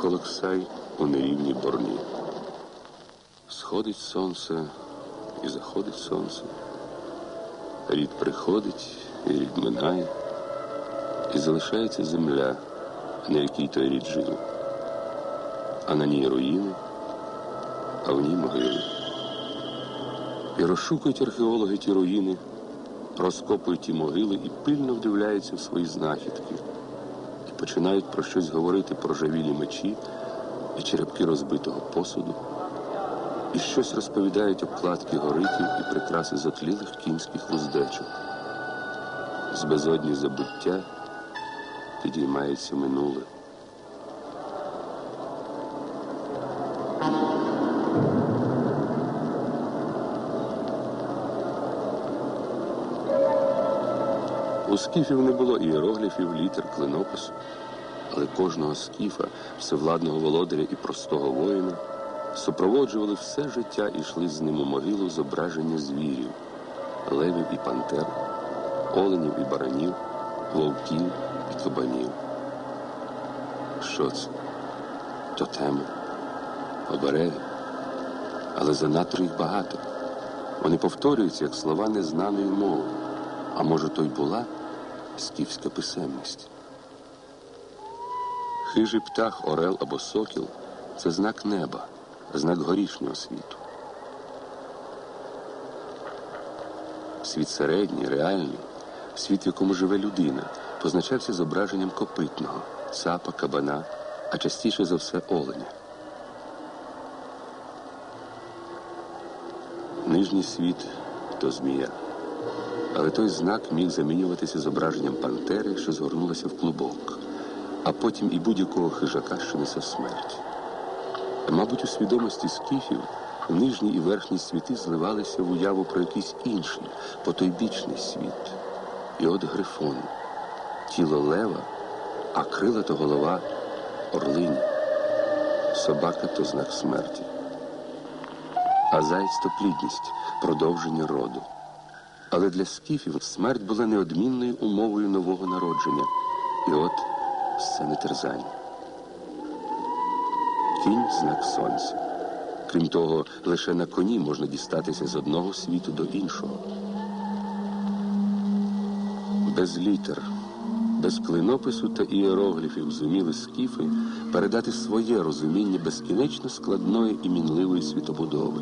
колоксай у нерівній борні. Сходить сонце і заходить сонце. Рід приходить, і рід минає, і залишається земля, на якій той рід жив. А на ній руїни, а в ній могили. І розшукують археологи ті руїни, розкопують ті могили і пильно вдивляються в свої знахідки. Починають про щось говорити про жавілі мечі і черепки розбитого посуду, і щось розповідають обкладки горитів і прикраси затлілих кінських вуздечок. З безодні забуття підіймається минуле. У скіфів не було ієрогліфів, літер, клинопису, але кожного скіфа, всевладного володаря і простого воїна супроводжували все життя і йшли з ним у могилу зображення звірів, левів і пантер, оленів і баранів, вовків і кабанів. Що це? Тотеми, обереги, але занадто їх багато. Вони повторюються як слова незнаної мови. А може, то й була скіфська писемність. Хижий птах, орел або сокіл це знак неба, знак горішнього світу. Світ середній, реальний, світ, в якому живе людина, позначався зображенням копитного, цапа, кабана, а частіше за все оленя. Нижній світ то змія. Але той знак міг замінюватися зображенням пантери, що згорнулася в клубок, а потім і будь-якого хижака, що несе смерть. Мабуть, у свідомості скіфів нижні і верхні світи зливалися в уяву про якийсь інший, потойбічний світ. І от грифон, тіло лева, а крила то голова орлині, собака то знак смерті, а заєць то плідність, продовження роду. Але для скіфів смерть була неодмінною умовою нового народження. І от сцени терзання. Кінь знак сонця. Крім того, лише на коні можна дістатися з одного світу до іншого. Без літер, без клинопису та ієрогліфів зуміли скіфи передати своє розуміння безкінечно складної і мінливої світобудови.